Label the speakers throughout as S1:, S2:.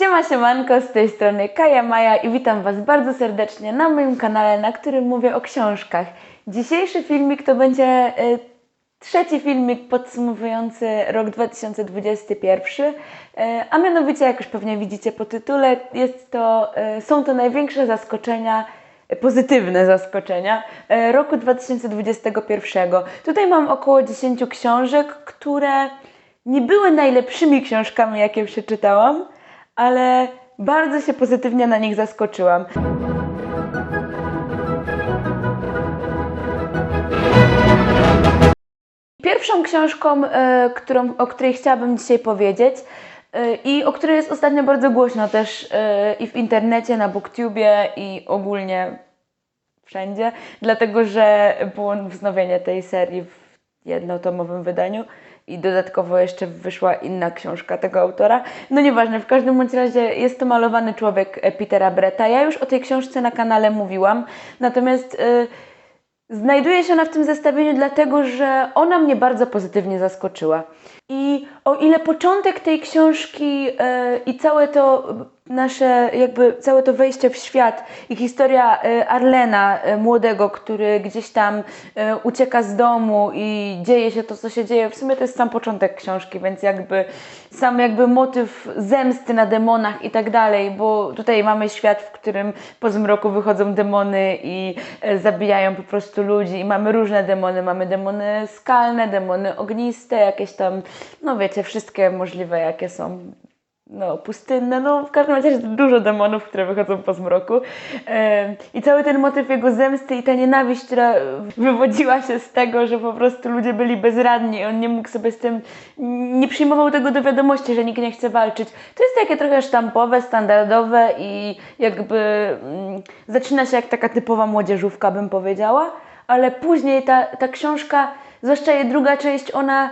S1: Siema siemanko, z tej strony Kaja Maja i witam Was bardzo serdecznie na moim kanale, na którym mówię o książkach. Dzisiejszy filmik to będzie y, trzeci filmik podsumowujący rok 2021, y, a mianowicie, jak już pewnie widzicie po tytule, jest to, y, są to największe zaskoczenia pozytywne zaskoczenia y, roku 2021. Tutaj mam około 10 książek, które nie były najlepszymi książkami, jakie przeczytałam, ale bardzo się pozytywnie na nich zaskoczyłam. Pierwszą książką, e, którą, o której chciałabym dzisiaj powiedzieć e, i o której jest ostatnio bardzo głośno też e, i w internecie, na booktubie i ogólnie wszędzie, dlatego że było wznowienie tej serii w jednotomowym wydaniu i dodatkowo jeszcze wyszła inna książka tego autora. No nieważne, w każdym bądź razie jest to malowany człowiek e, Petera Bretta. Ja już o tej książce na kanale mówiłam, natomiast y, znajduje się ona w tym zestawieniu dlatego, że ona mnie bardzo pozytywnie zaskoczyła. I o ile początek tej książki e, i całe to nasze, jakby całe to wejście w świat i historia e, Arlena, e, młodego, który gdzieś tam ucieka z domu i dzieje się to, co się dzieje, w sumie to jest sam początek książki, więc jakby sam jakby motyw zemsty na demonach i tak dalej, bo tutaj mamy świat, w którym po zmroku wychodzą demony i zabijają po prostu ludzi i mamy różne demony, mamy demony skalne, demony ogniste, jakieś tam, no wiecie, wszystkie możliwe jakie są no, pustynne, no w każdym razie jest dużo demonów, które wychodzą po zmroku. I cały ten motyw jego zemsty i ta nienawiść, która wywodziła się z tego, że po prostu ludzie byli bezradni, on nie mógł sobie z tym, nie przyjmował tego do wiadomości, że nikt nie chce walczyć. To jest takie trochę sztampowe, standardowe i jakby mm, zaczyna się jak taka typowa młodzieżówka, bym powiedziała, ale później ta, ta książka, zwłaszcza jej druga część, ona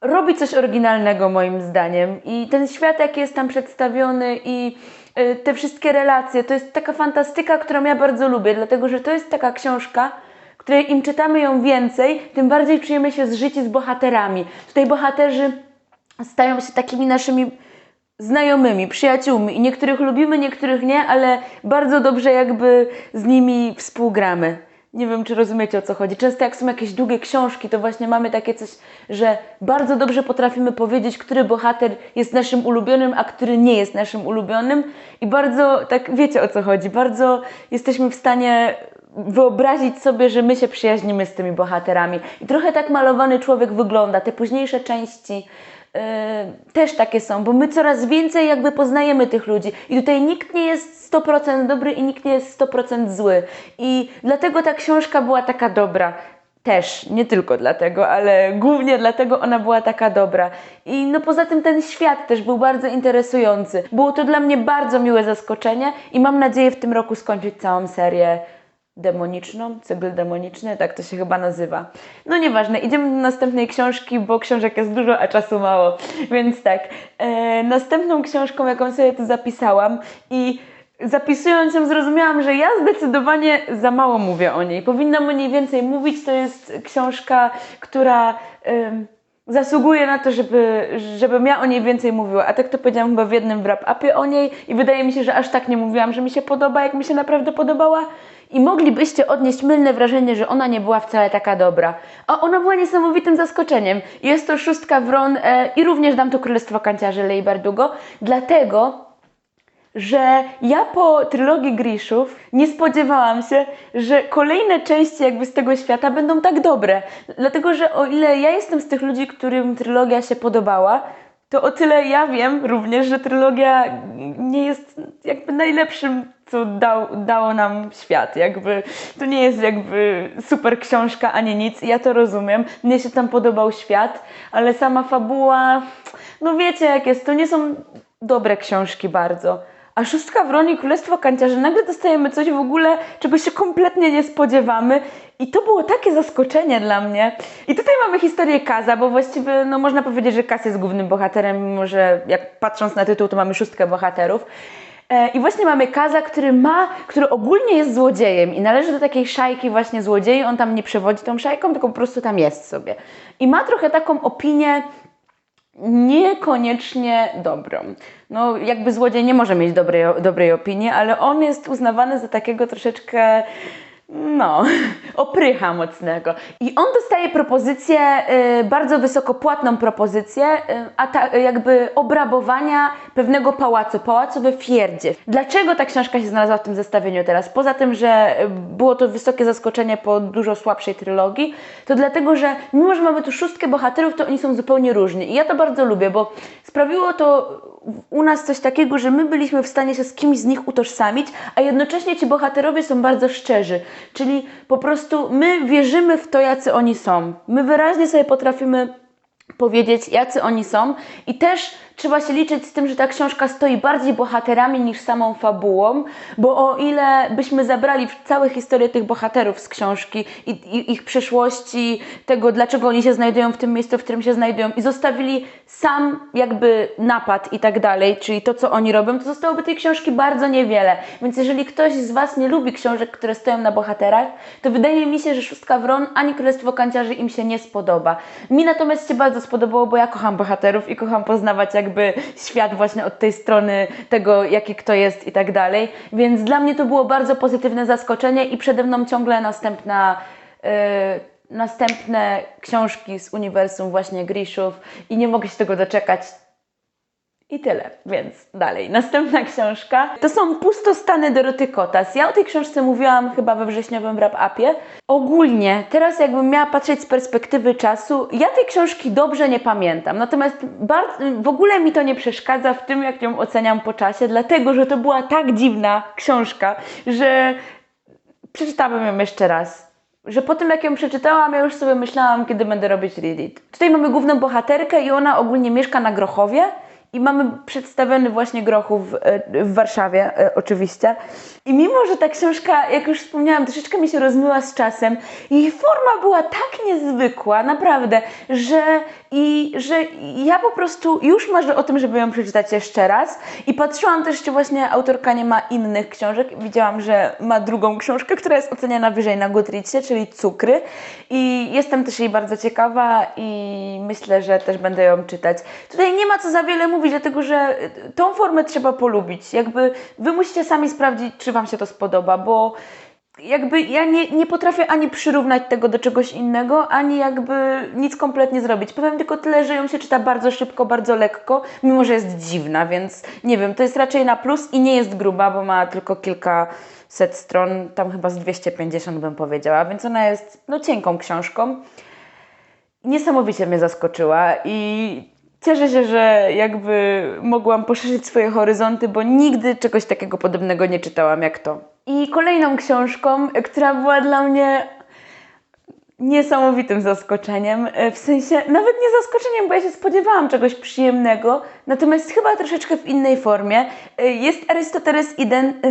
S1: robi coś oryginalnego moim zdaniem i ten świat jaki jest tam przedstawiony i y, te wszystkie relacje, to jest taka fantastyka, którą ja bardzo lubię, dlatego że to jest taka książka, której im czytamy ją więcej, tym bardziej czujemy się zżyci z bohaterami. Tutaj bohaterzy stają się takimi naszymi znajomymi, przyjaciółmi i niektórych lubimy, niektórych nie, ale bardzo dobrze jakby z nimi współgramy. Nie wiem, czy rozumiecie o co chodzi. Często jak są jakieś długie książki, to właśnie mamy takie coś, że bardzo dobrze potrafimy powiedzieć, który bohater jest naszym ulubionym, a który nie jest naszym ulubionym. I bardzo, tak wiecie o co chodzi, bardzo jesteśmy w stanie wyobrazić sobie, że my się przyjaźnimy z tymi bohaterami. I trochę tak malowany człowiek wygląda. Te późniejsze części yy, też takie są, bo my coraz więcej jakby poznajemy tych ludzi. I tutaj nikt nie jest 100% dobry i nikt nie jest 100% zły. I dlatego ta książka była taka dobra. Też, nie tylko dlatego, ale głównie dlatego ona była taka dobra. I no poza tym ten świat też był bardzo interesujący. Było to dla mnie bardzo miłe zaskoczenie i mam nadzieję w tym roku skończyć całą serię demoniczną, cykl demoniczny, tak to się chyba nazywa. No nieważne, idziemy do następnej książki, bo książek jest dużo, a czasu mało. Więc tak, e, następną książką, jaką sobie tu zapisałam i zapisując ją zrozumiałam, że ja zdecydowanie za mało mówię o niej. Powinnam o niej więcej mówić. To jest książka, która zasługuje na to, żeby, żebym ja o niej więcej mówiła. A tak to powiedziałam chyba w jednym wrap-upie o niej i wydaje mi się, że aż tak nie mówiłam, że mi się podoba, jak mi się naprawdę podobała. I moglibyście odnieść mylne wrażenie, że ona nie była wcale taka dobra. A ona była niesamowitym zaskoczeniem. Jest to szóstka wron e, i również dam to Królestwo Kanciarzy Lei Bardugo, dlatego, że ja po trylogii Griszów nie spodziewałam się, że kolejne części jakby z tego świata będą tak dobre. Dlatego, że o ile ja jestem z tych ludzi, którym trylogia się podobała, to o tyle ja wiem również, że trylogia nie jest jakby najlepszym, co dał, dało nam świat. Jakby to nie jest jakby super książka ani nic. Ja to rozumiem. Mnie się tam podobał świat, ale sama fabuła, no wiecie jak jest, to nie są dobre książki bardzo. A szóstka Wroni Królestwo Kanciarzy, nagle dostajemy coś w ogóle, czego się kompletnie nie spodziewamy. I to było takie zaskoczenie dla mnie. I tutaj mamy historię Kaza, bo właściwie no, można powiedzieć, że Kaz jest głównym bohaterem, mimo że jak patrząc na tytuł, to mamy szóstkę bohaterów. E, I właśnie mamy Kaza, który ma, który ogólnie jest złodziejem i należy do takiej szajki właśnie złodziei. On tam nie przewodzi tą szajką, tylko po prostu tam jest sobie. I ma trochę taką opinię, niekoniecznie dobrą. No, jakby złodziej nie może mieć dobrej, dobrej opinii, ale on jest uznawany za takiego troszeczkę no, oprycha mocnego. I on dostaje propozycję, y, bardzo wysoko płatną propozycję, y, a ta, jakby obrabowania pewnego pałacu, pałacu we Fierdzie. Dlaczego ta książka się znalazła w tym zestawieniu teraz? Poza tym, że y, było to wysokie zaskoczenie po dużo słabszej trylogii, to dlatego, że mimo, że mamy tu szóstkę bohaterów, to oni są zupełnie różni. I ja to bardzo lubię, bo sprawiło to u nas coś takiego, że my byliśmy w stanie się z kimś z nich utożsamić, a jednocześnie ci bohaterowie są bardzo szczerzy. Czyli po prostu my wierzymy w to, jacy oni są. My wyraźnie sobie potrafimy powiedzieć, jacy oni są i też trzeba się liczyć z tym, że ta książka stoi bardziej bohaterami niż samą fabułą, bo o ile byśmy zabrali całe historię tych bohaterów z książki i, i ich przeszłości, tego dlaczego oni się znajdują w tym miejscu, w którym się znajdują i zostawili sam jakby napad i tak dalej, czyli to, co oni robią, to zostałoby tej książki bardzo niewiele. Więc jeżeli ktoś z Was nie lubi książek, które stoją na bohaterach, to wydaje mi się, że Szóstka Wron ani Królestwo Kanciarzy im się nie spodoba. Mi natomiast się bardzo spodobało, bo ja kocham bohaterów i kocham poznawać jakby świat właśnie od tej strony tego, jaki kto jest i tak dalej. Więc dla mnie to było bardzo pozytywne zaskoczenie i przede mną ciągle następna... Yy, następne książki z uniwersum właśnie Grishów i nie mogę się tego doczekać. I tyle, więc dalej. Następna książka to są Pustostany Doroty Kotas. Ja o tej książce mówiłam chyba we wrześniowym wrap-upie. Ogólnie, teraz jakbym miała patrzeć z perspektywy czasu, ja tej książki dobrze nie pamiętam. Natomiast w ogóle mi to nie przeszkadza w tym, jak ją oceniam po czasie, dlatego, że to była tak dziwna książka, że przeczytałabym ją jeszcze raz że po tym jak ją przeczytałam, ja już sobie myślałam, kiedy będę robić readit. Tutaj mamy główną bohaterkę i ona ogólnie mieszka na Grochowie i mamy przedstawiony właśnie Grochów w, e, Warszawie e, oczywiście. I mimo, że ta książka, jak już wspomniałam, troszeczkę mi się rozmyła z czasem, jej forma była tak niezwykła, naprawdę, że i że ja po prostu już marzę o tym, żeby ją przeczytać jeszcze raz. I patrzyłam też, czy właśnie autorka nie ma innych książek. Widziałam, że ma drugą książkę, która jest oceniana wyżej na Goodreadsie, czyli Cukry. I jestem też jej bardzo ciekawa i myślę, że też będę ją czytać. Tutaj nie ma co za wiele mówić, dlatego że tą formę trzeba polubić. Jakby wy musicie sami sprawdzić, czy Wam się to spodoba, bo jakby ja nie, nie potrafię ani przyrównać tego do czegoś innego, ani jakby nic kompletnie zrobić. Powiem tylko tyle, że ją się czyta bardzo szybko, bardzo lekko, mimo że jest dziwna, więc nie wiem, to jest raczej na plus i nie jest gruba, bo ma tylko kilkaset stron, tam chyba z 250 bym powiedziała, więc ona jest no cienką książką. Niesamowicie mnie zaskoczyła i cieszę się, że jakby mogłam poszerzyć swoje horyzonty, bo nigdy czegoś takiego podobnego nie czytałam jak to. I kolejną książką, która była dla mnie niesamowitym zaskoczeniem, w sensie nawet nie zaskoczeniem, bo ja się spodziewałam czegoś przyjemnego, natomiast chyba troszeczkę w innej formie. Jest Arystoteles i Den...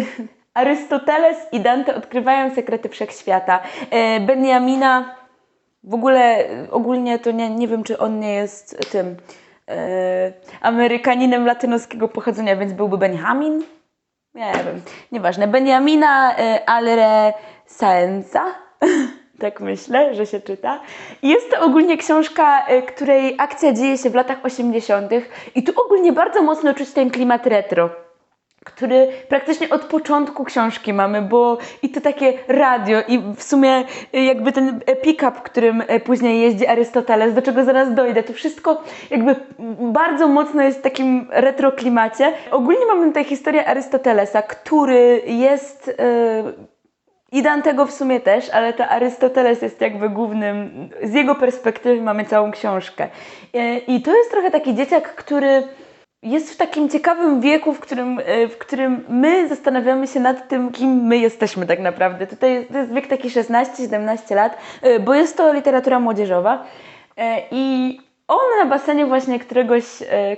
S1: Arystoteles i Dante odkrywają sekrety wszechświata. Benjamina, w ogóle ogólnie to nie, nie wiem, czy on nie jest tym e, Amerykaninem latynoskiego pochodzenia, więc byłby Benjamin? Nie wiem, nieważne. Benjamina e, Alre Saenza. tak myślę, że się czyta. Jest to ogólnie książka, e, której akcja dzieje się w latach 80. i tu ogólnie bardzo mocno czuć ten klimat retro który praktycznie od początku książki mamy, bo i to takie radio i w sumie y, jakby ten pick-up, którym y, później jeździ Arystoteles, do czego zaraz dojdę, to wszystko jakby bardzo mocno jest w takim retro klimacie. Ogólnie mamy tutaj historię Arystotelesa, który jest... Yy, i Dantego w sumie też, ale to Arystoteles jest jakby głównym, z jego perspektywy mamy całą książkę. Y, I to jest trochę taki dzieciak, który jest w takim ciekawym wieku, w którym, e, w którym my zastanawiamy się nad tym, kim my jesteśmy tak naprawdę. Tutaj to jest wiek taki 16-17 lat, e, bo jest to literatura młodzieżowa. E, I on na basenie właśnie któregoś,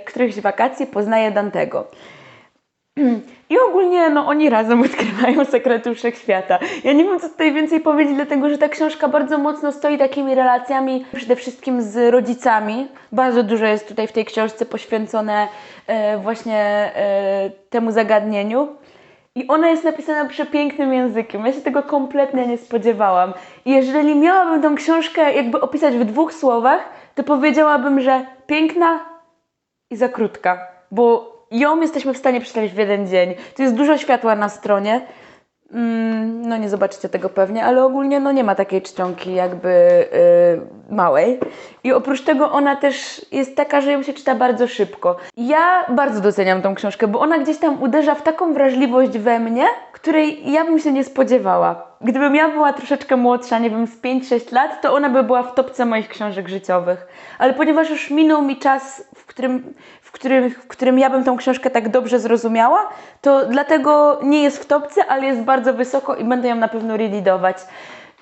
S1: którychś wakacji poznaje Dantego. I ogólnie no, oni razem odkrywają sekrety wszechświata. Ja nie wiem, co tutaj więcej powiedzieć, dlatego że ta książka bardzo mocno stoi takimi relacjami, przede wszystkim z rodzicami. Bardzo dużo jest tutaj w tej książce poświęcone e, właśnie e, temu zagadnieniu. I ona jest napisana przepięknym językiem. Ja się tego kompletnie nie spodziewałam. I jeżeli miałabym tą książkę jakby opisać w dwóch słowach, to powiedziałabym, że piękna, i za krótka, bo ją jesteśmy w stanie przeczytać w jeden dzień. Tu jest dużo światła na stronie. Mm, no nie zobaczycie tego pewnie, ale ogólnie no nie ma takiej czcionki jakby yy, małej. I oprócz tego ona też jest taka, że ją się czyta bardzo szybko. Ja bardzo doceniam tą książkę, bo ona gdzieś tam uderza w taką wrażliwość we mnie, której ja bym się nie spodziewała. Gdybym ja była troszeczkę młodsza, nie wiem, z 5-6 lat, to ona by była w topce moich książek życiowych. Ale ponieważ już minął mi czas, w którym, w którym, w którym ja bym tą książkę tak dobrze zrozumiała, to dlatego nie jest w topce, ale jest bardzo wysoko i będę ją na pewno readować.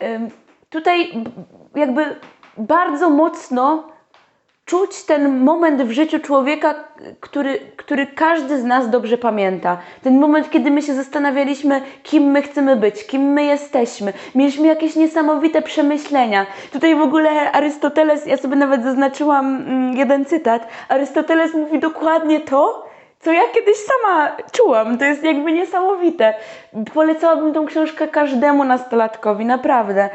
S1: Ym, tutaj jakby bardzo mocno czuć ten moment w życiu człowieka, który, który każdy z nas dobrze pamięta. Ten moment, kiedy my się zastanawialiśmy, kim my chcemy być, kim my jesteśmy. Mieliśmy jakieś niesamowite przemyślenia. Tutaj w ogóle Arystoteles, ja sobie nawet zaznaczyłam mm, jeden cytat. Arystoteles mówi dokładnie to, co ja kiedyś sama czułam. To jest jakby niesamowite. Polecałabym tą książkę każdemu nastolatkowi, naprawdę.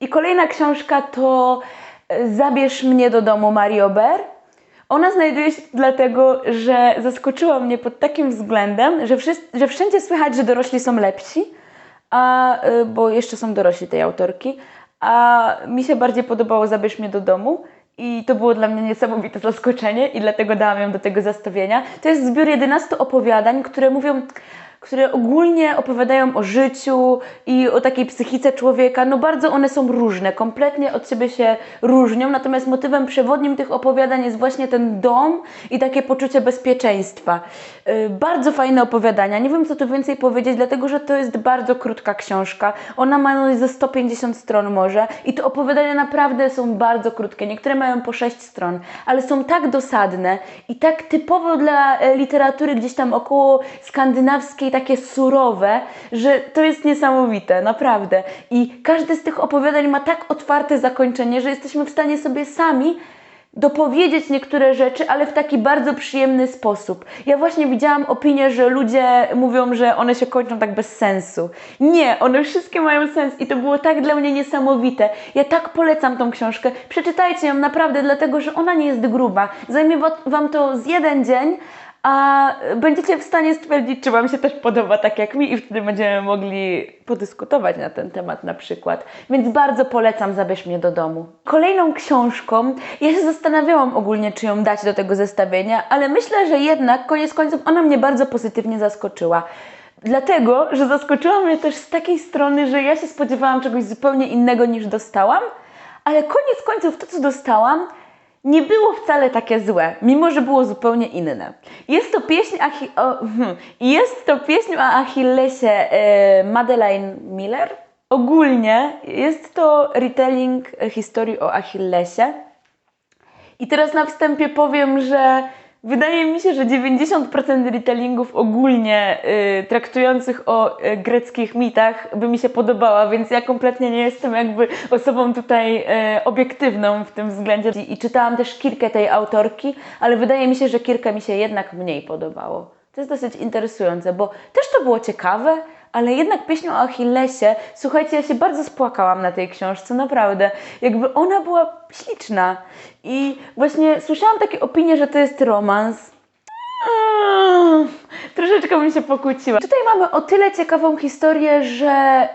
S1: I kolejna książka to Zabierz mnie do domu Mario Ber. Ona znajduje się dlatego, że zaskoczyła mnie pod takim względem, że, wszyscy, że wszędzie słychać, że dorośli są lepsi, a, y, bo jeszcze są dorośli tej autorki, a mi się bardziej podobało Zabierz mnie do domu. I to było dla mnie niesamowite zaskoczenie i dlatego dałam ją do tego zestawienia. To jest zbiór 11 opowiadań, które mówią, które ogólnie opowiadają o życiu i o takiej psychice człowieka. No bardzo one są różne, kompletnie od siebie się różnią, natomiast motywem przewodnim tych opowiadań jest właśnie ten dom i takie poczucie bezpieczeństwa. Yy, bardzo fajne opowiadania. Nie wiem, co tu więcej powiedzieć, dlatego że to jest bardzo krótka książka. Ona ma no ze 150 stron może i te opowiadania naprawdę są bardzo krótkie. Niektóre mają po 6 stron, ale są tak dosadne i tak typowo dla e, literatury gdzieś tam około skandynawskiej, takie surowe, że to jest niesamowite, naprawdę. I każde z tych opowiadań ma tak otwarte zakończenie, że jesteśmy w stanie sobie sami dopowiedzieć niektóre rzeczy, ale w taki bardzo przyjemny sposób. Ja właśnie widziałam opinię, że ludzie mówią, że one się kończą tak bez sensu. Nie, one wszystkie mają sens i to było tak dla mnie niesamowite. Ja tak polecam tą książkę. Przeczytajcie ją naprawdę, dlatego że ona nie jest gruba. Zajmie wa- Wam to z jeden dzień, a będziecie w stanie stwierdzić, czy Wam się też podoba tak jak mi i wtedy będziemy mogli podyskutować na ten temat na przykład. Więc bardzo polecam Zabierz mnie do domu. Kolejną książką, ja się zastanawiałam ogólnie, czy ją dać do tego zestawienia, ale myślę, że jednak koniec końców ona mnie bardzo pozytywnie zaskoczyła. Dlatego, że zaskoczyła mnie też z takiej strony, że ja się spodziewałam czegoś zupełnie innego niż dostałam, ale koniec końców to, co dostałam, nie było wcale takie złe, mimo że było zupełnie inne. Jest to pieśń, Achi- o, hmm, jest to pieśń o Achillesie e, Madeleine Miller. Ogólnie jest to retelling e, historii o Achillesie. I teraz na wstępie powiem, że wydaje mi się, że 90% retellingów ogólnie y, traktujących o y, greckich mitach by mi się podobała, więc ja kompletnie nie jestem jakby osobą tutaj y, obiektywną w tym względzie. I, I czytałam też kilkę tej autorki, ale wydaje mi się, że kilka mi się jednak mniej podobało. To jest dosyć interesujące, bo też to było ciekawe, ale jednak pieśń o Achillesie, słuchajcie, ja się bardzo spłakałam na tej książce, naprawdę. Jakby ona była śliczna. I właśnie słyszałam takie opinie, że to jest romans. Mm, Troszeczkę bym się pokłóciła. Tutaj mamy o tyle ciekawą historię, że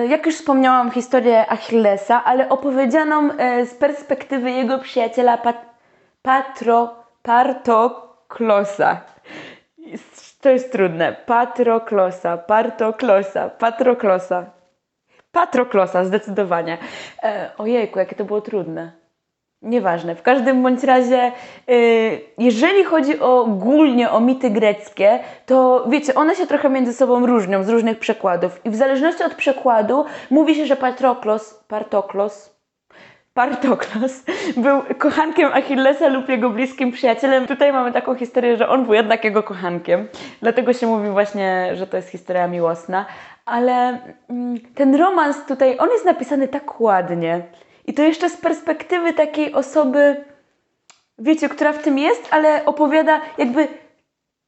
S1: yy, jak już wspomniałam, historię Achillesa, ale opowiedzianą yy, z perspektywy jego przyjaciela Pat Patro Partoklosa. To jest trudne. Patroklosa, Partoklosa, Patroklosa. Patroklosa, zdecydowanie. E, ojejku, jakie to było trudne. Nieważne. W każdym bądź razie, y, jeżeli chodzi ogólnie o mity greckie, to wiecie, one się trochę między sobą różnią z różnych przekładów. I w zależności od przekładu mówi się, że Patroklos, Partoklos, Partoklos był kochankiem Achillesa lub jego bliskim przyjacielem. Tutaj mamy taką historię, że on był jednak jego kochankiem. Dlatego się mówi właśnie, że to jest historia miłosna. Ale mm, ten romans tutaj, on jest napisany tak ładnie. I to jeszcze z perspektywy takiej osoby, wiecie, która w tym jest, ale opowiada jakby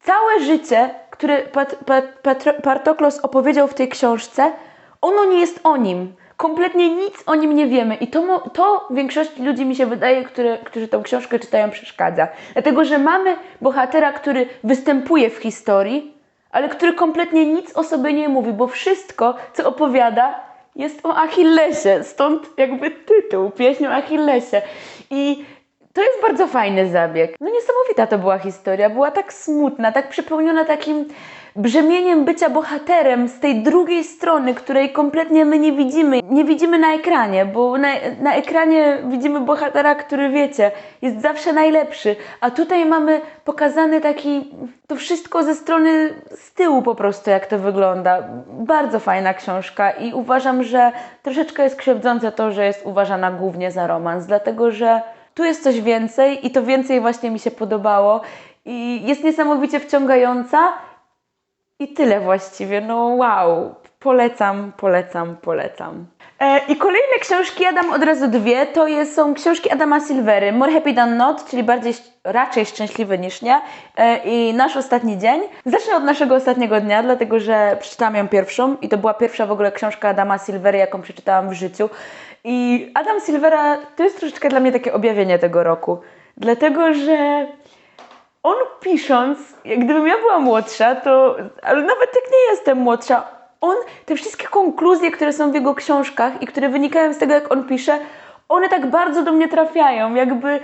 S1: całe życie, które Pat, Pat, Patro- Partoklos opowiedział w tej książce, ono nie jest o nim. Kompletnie nic o nim nie wiemy. I to, to większości ludzi mi się wydaje, które, którzy tą książkę czytają, przeszkadza. Dlatego, że mamy bohatera, który występuje w historii, ale który kompletnie nic o sobie nie mówi, bo wszystko, co opowiada, jest o Achillesie. Stąd jakby tytuł, pieśń o Achillesie. I to jest bardzo fajny zabieg. No niesamowita to była historia. Była tak smutna, tak przepełniona takim brzemieniem bycia bohaterem z tej drugiej strony, której kompletnie my nie widzimy. Nie widzimy na ekranie, bo na, na ekranie widzimy bohatera, który wiecie, jest zawsze najlepszy. A tutaj mamy pokazany taki, to wszystko ze strony z tyłu po prostu, jak to wygląda. Bardzo fajna książka i uważam, że troszeczkę jest krzywdzące to, że jest uważana głównie za romans, dlatego że tu jest coś więcej i to więcej właśnie mi się podobało. I jest niesamowicie wciągająca i tyle właściwie. No wow, polecam, polecam, polecam. E, I kolejne książki, ja dam od razu dwie, to jest, są książki Adama Silvery, More Happy Than Not, czyli bardziej, raczej szczęśliwy niż nie e, i Nasz Ostatni Dzień. Zacznę od naszego ostatniego dnia, dlatego że przeczytałam ją pierwszą i to była pierwsza w ogóle książka Adama Silvery, jaką przeczytałam w życiu. I Adam Silvera to jest troszeczkę dla mnie takie objawienie tego roku, dlatego że on pisząc, jak gdybym ja była młodsza, to, ale nawet jak nie jestem młodsza, on, te wszystkie konkluzje, które są w jego książkach i które wynikają z tego, jak on pisze, one tak bardzo do mnie trafiają, jakby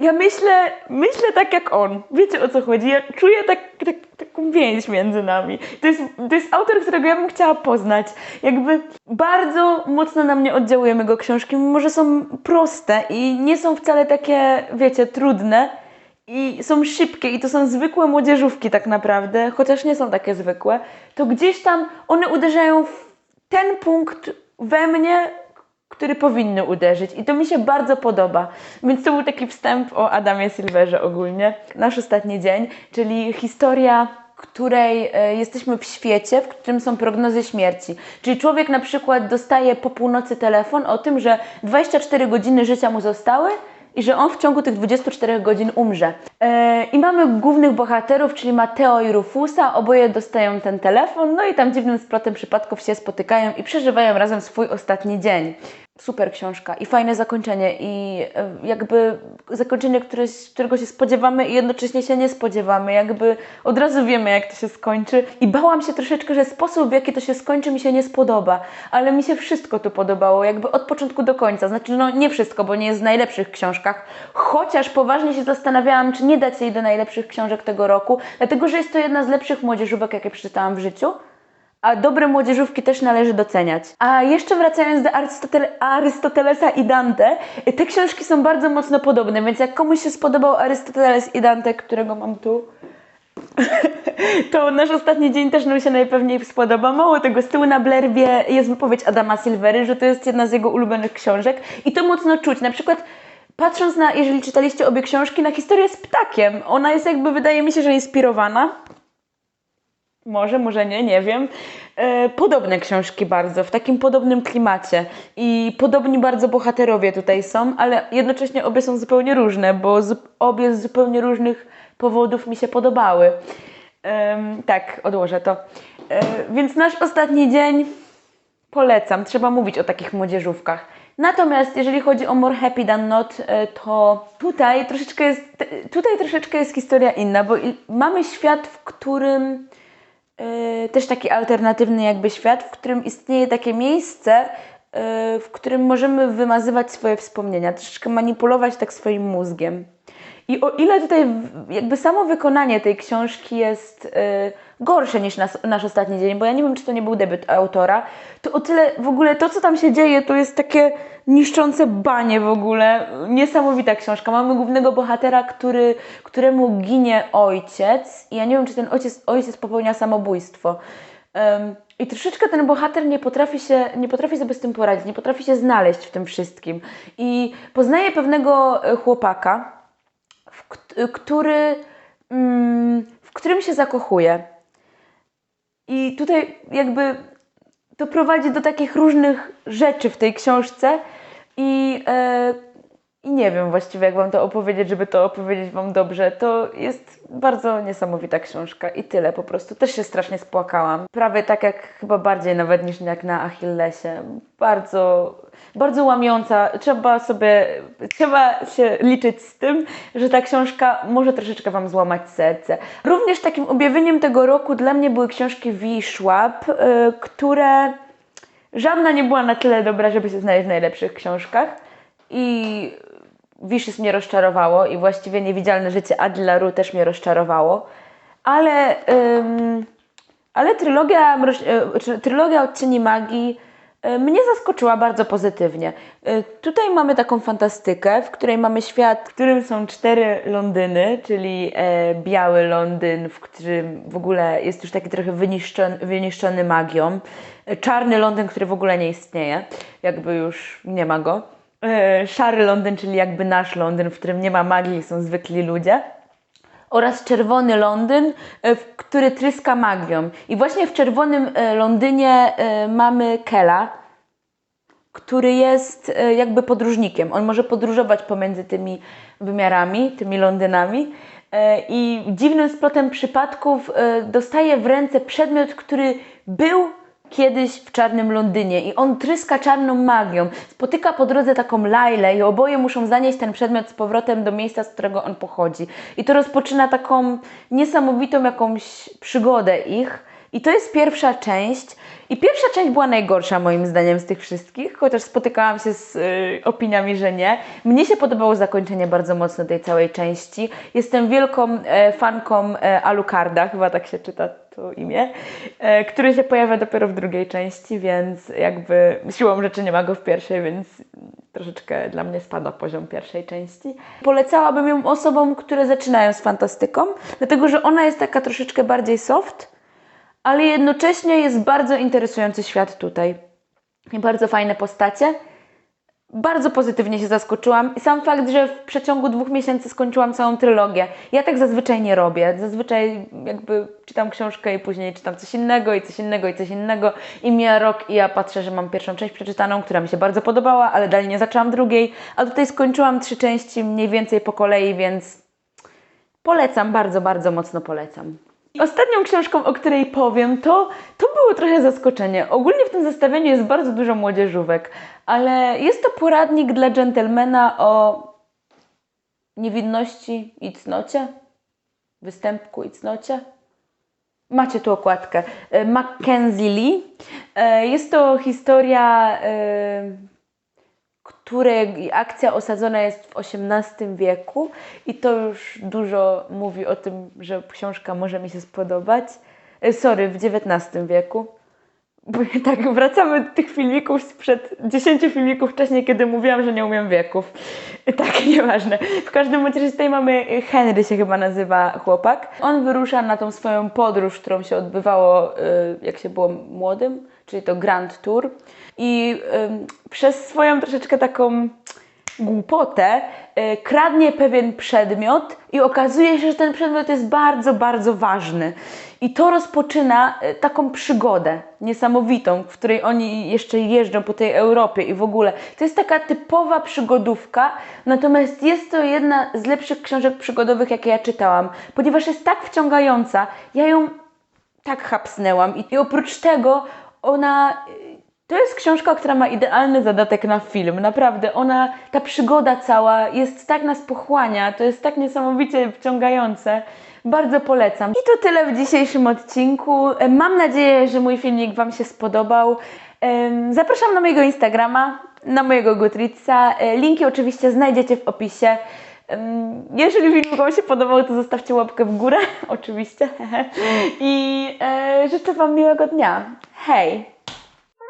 S1: ja myślę, myślę tak jak on. Wiecie o co chodzi? Ja czuję tak, tak, taką więź między nami. To jest, to jest autor, którego ja bym chciała poznać. Jakby bardzo mocno na mnie oddziałują jego książki, mimo że są proste i nie są wcale takie, wiecie, trudne. I są szybkie i to są zwykłe młodzieżówki tak naprawdę, chociaż nie są takie zwykłe, to gdzieś tam one uderzają w ten punkt we mnie, który powinny uderzyć. I to mi się bardzo podoba. Więc to był taki wstęp o Adamie Silverze ogólnie. Nasz ostatni dzień, czyli historia której e, jesteśmy w świecie, w którym są prognozy śmierci. Czyli człowiek na przykład dostaje po północy telefon o tym, że 24 godziny życia mu zostały i że on w ciągu tych 24 godzin umrze. E, I mamy głównych bohaterów, czyli Mateo i Rufusa, oboje dostają ten telefon, no i tam dziwnym splotem przypadków się spotykają i przeżywają razem swój ostatni dzień. Super książka i fajne zakończenie i e, jakby zakończenie, które, którego się spodziewamy i jednocześnie się nie spodziewamy, jakby od razu wiemy jak to się skończy. I bałam się troszeczkę, że sposób w jaki to się skończy mi się nie spodoba, ale mi się wszystko tu podobało, jakby od początku do końca, znaczy no nie wszystko, bo nie jest w najlepszych książkach, chociaż poważnie się zastanawiałam, czy nie dać jej do najlepszych książek tego roku, dlatego, że jest to jedna z lepszych młodzieżówek, jakie przeczytałam w życiu, a dobre młodzieżówki też należy doceniać. A jeszcze wracając do Arystotel Arystotelesa i Dante, te książki są bardzo mocno podobne, więc jak komuś się spodobał Arystoteles i Dante, którego mam tu, to nasz ostatni dzień też nam się najpewniej spodoba. Mało tego, z tyłu na blerbie jest wypowiedź Adama Silvery, że to jest jedna z jego ulubionych książek i to mocno czuć. Na przykład patrząc na, jeżeli czytaliście obie książki, na historię z ptakiem. Ona jest jakby, wydaje mi się, że inspirowana może, może nie, nie wiem. E, podobne książki bardzo, w takim podobnym klimacie. I podobni bardzo bohaterowie tutaj są, ale jednocześnie obie są zupełnie różne, bo z, obie z zupełnie różnych powodów mi się podobały. E, tak, odłożę to. E, więc nasz ostatni dzień polecam. Trzeba mówić o takich młodzieżówkach. Natomiast jeżeli chodzi o More Happy Than Not, e, to tutaj troszeczkę jest, tutaj troszeczkę jest historia inna, bo mamy świat, w którym też taki alternatywny jakby świat, w którym istnieje takie miejsce, yy, w którym możemy wymazywać swoje wspomnienia, troszeczkę manipulować tak swoim mózgiem. I o ile tutaj jakby samo wykonanie tej książki jest yy, gorsze niż nas, nasz ostatni dzień, bo ja nie wiem, czy to nie był debiut autora, to o tyle w ogóle to, co tam się dzieje, to jest takie niszczące banie w ogóle. Niesamowita książka. Mamy głównego bohatera, który, któremu ginie ojciec i ja nie wiem, czy ten ojciec, ojciec popełnia samobójstwo. Um, i troszeczkę ten bohater nie potrafi, się, nie potrafi sobie z tym poradzić, nie potrafi się znaleźć w tym wszystkim. I poznaje pewnego e, chłopaka, w, który, mm, w którym się zakochuje. I tutaj jakby to prowadzi do takich różnych rzeczy w tej książce, i, e, i nie wiem właściwie, jak Wam to opowiedzieć, żeby to opowiedzieć Wam dobrze. To jest bardzo niesamowita książka i tyle po prostu. Też się strasznie spłakałam. Prawie tak jak, chyba bardziej nawet niż jak na Achillesie. Bardzo, bardzo łamiąca. Trzeba sobie, trzeba się liczyć z tym, że ta książka może troszeczkę Wam złamać serce. Również takim objawieniem tego roku dla mnie były książki. Schwab, yy, które żadna nie była na tyle dobra, żeby się znaleźć w najlepszych książkach. I Wishes mnie rozczarowało i właściwie niewidzialne życie Adi LaRue też mnie rozczarowało. Ale, ym, ale trylogia, czy trylogia Odcieni Magii y, mnie zaskoczyła bardzo pozytywnie. Y, tutaj mamy taką fantastykę, w której mamy świat, w którym są cztery Londyny, czyli e, biały Londyn, w którym w ogóle jest już taki trochę wyniszczony, wyniszczony magią. E, Czarny Londyn, który w ogóle nie istnieje, jakby już nie ma go e, szary Londyn, czyli jakby nasz Londyn, w którym nie ma magii, są zwykli ludzie. Oraz czerwony Londyn, e, który tryska magią. I właśnie w czerwonym e, Londynie e, mamy Kela, który jest e, jakby podróżnikiem. On może podróżować pomiędzy tymi wymiarami, tymi Londynami. E, I dziwnym splotem przypadków e, dostaje w ręce przedmiot, który był kiedyś w czarnym Londynie i on tryska czarną magią. Spotyka po drodze taką Lailę i oboje muszą zanieść ten przedmiot z powrotem do miejsca, z którego on pochodzi. I to rozpoczyna taką niesamowitą jakąś przygodę ich. I to jest pierwsza część. I pierwsza część była najgorsza moim zdaniem z tych wszystkich, chociaż spotykałam się z y, opiniami, że nie. Mnie się podobało zakończenie bardzo mocno tej całej części. Jestem wielką e, fanką e, Alucarda, chyba tak się czyta to imię, e, który się pojawia dopiero w drugiej części, więc jakby siłą rzeczy nie ma go w pierwszej, więc troszeczkę dla mnie spada poziom pierwszej części. Polecałabym ją osobom, które zaczynają z fantastyką, dlatego że ona jest taka troszeczkę bardziej soft, ale jednocześnie jest bardzo interesujący świat tutaj. Bardzo fajne postacie. Bardzo pozytywnie się zaskoczyłam. I sam fakt, że w przeciągu dwóch miesięcy skończyłam całą trylogię. Ja tak zazwyczaj nie robię. Zazwyczaj jakby czytam książkę i później czytam coś innego i coś innego i coś innego. I mija rok i ja patrzę, że mam pierwszą część przeczytaną, która mi się bardzo podobała, ale dalej nie zaczęłam drugiej. A tutaj skończyłam trzy części mniej więcej po kolei, więc Polecam, bardzo, bardzo mocno polecam. Ostatnią książką, o której powiem, to, to było trochę zaskoczenie. Ogólnie w tym zestawieniu jest bardzo dużo młodzieżówek, ale jest to poradnik dla dżentelmena o niewinności i cnocie, występku i cnocie. Macie tu okładkę. E, Mackenzie Lee. E, Jest to historia e, której akcja osadzona jest w XVIII wieku i to już dużo mówi o tym, że książka może mi się spodobać. E, Sorry, w XIX wieku. Tak, wracamy do tych filmików sprzed 10 filmików wcześniej, kiedy mówiłam, że nie umiem wieków. Tak, nieważne. W każdym razie tutaj mamy e, Henry się chyba nazywa chłopak. On wyrusza na tą swoją podróż, którą się odbywało, e, jak się było młodym, czyli to Grand Tour. I przez swoją troszeczkę taką głupotę y, kradnie pewien przedmiot i okazuje się, że ten przedmiot jest bardzo, bardzo ważny. I to rozpoczyna y, taką przygodę niesamowitą, w której oni jeszcze jeżdżą po tej Europie i w ogóle. To jest taka typowa przygodówka, natomiast jest to jedna z lepszych książek przygodowych, jakie ja czytałam, ponieważ jest tak wciągająca. Ja ją tak chapsnęłam. I, I oprócz tego ona. To jest książka, która ma idealny zadatek na film. Naprawdę, ona, ta przygoda cała jest tak nas pochłania, to jest tak niesamowicie wciągające. Bardzo polecam. I to tyle w dzisiejszym odcinku. E, Mam nadzieję, że mój filmik Wam się spodobał. Zapraszam na mojego Instagrama, na mojego Goodreadsa. E, Linki oczywiście znajdziecie w opisie. Jeżeli film Wam się podobał, to zostawcie łapkę w górę, oczywiście. I e, życzę Wam miłego dnia. Hej!